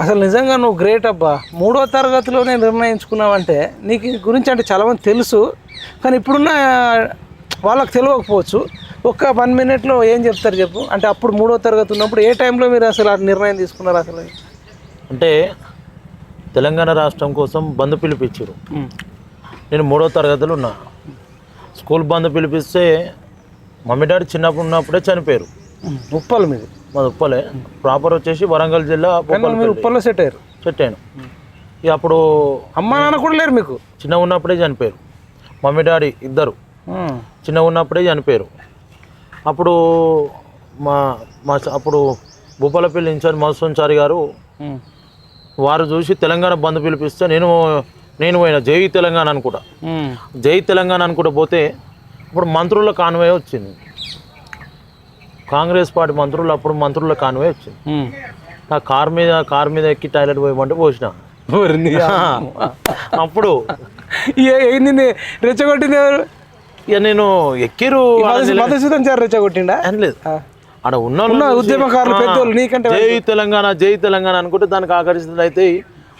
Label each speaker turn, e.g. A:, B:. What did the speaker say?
A: అసలు నిజంగా నువ్వు గ్రేట్ అబ్బా. మూడో తరగతిలోనే నిర్ణయించుకున్నావంటే నీకు గురించి అంటే చాలామంది తెలుసు. కానీ ఇప్పుడున్న వాళ్ళకి తెలియకపోవచ్చు. ఒక్క వన్ మినిట్లో ఏం చెప్తారు చెప్పు. అంటే అప్పుడు మూడో తరగతి ఉన్నప్పుడు ఏ టైంలో మీరు అసలు ఆ నిర్ణయం తీసుకున్నారు అసలు?
B: అంటే తెలంగాణ రాష్ట్రం కోసం బంద్ పిలిపించారు. నేను మూడో తరగతిలో ఉన్నా. స్కూల్ బంద్ పిలిపిస్తే మమ్మీ డాడీ చిన్నప్పుడు ఉన్నప్పుడే చనిపోయారు.
A: ఉప్పల్ మీది.
B: మాది ఉప్పలే. ప్రాపర్ వచ్చేసి వరంగల్ జిల్లా
A: మీరు ఉప్పల్లో సెట్ అయ్యారు.
B: సెట్ అయ్యాను. ఇక అప్పుడు
A: అమ్మా నాన్న కూడా లేరు మీకు?
B: చిన్న ఉన్నప్పుడే చనిపోయారు. మమ్మీ డాడీ ఇద్దరు. చిన్న ఉన్నప్పుడే చనిపోయారు. అప్పుడు మా మా అప్పుడు భూపాలపల్లి ఇన్ఛార్జ్ మధుసూన్చారి గారు. వారు చూసి తెలంగాణ బంద్ పిలిపిస్తే నేను నేను పోయిన జై తెలంగాణ అనుకుంటా. జై తెలంగాణ అనుకుంటా పోతే ఇప్పుడు మంత్రుల కాన్వే వచ్చింది. కాంగ్రెస్ పార్టీ మంత్రులు అప్పుడు మంత్రుల కాన్వే వచ్చింది. నా కార్ మీద కార్ మీద ఎక్కి టాయిలెట్ పోయమంటే పోసిన. అప్పుడు.
A: రెచ్చగొట్టింది ఎవరు?
B: ఇక నేను ఎక్కిరు
A: మధుసూదన్ సార్ రెచ్చగొట్టిండా?
B: అనలేదు
A: ఆ.
B: ఆడ ఉన్న
A: ఉన్న ఉద్యమకారులు పెద్దోళ్ళు నీకంటే
B: జై తెలంగాణ జై తెలంగాణ అనుకుంటే దానికి ఆకర్షితులు అయితే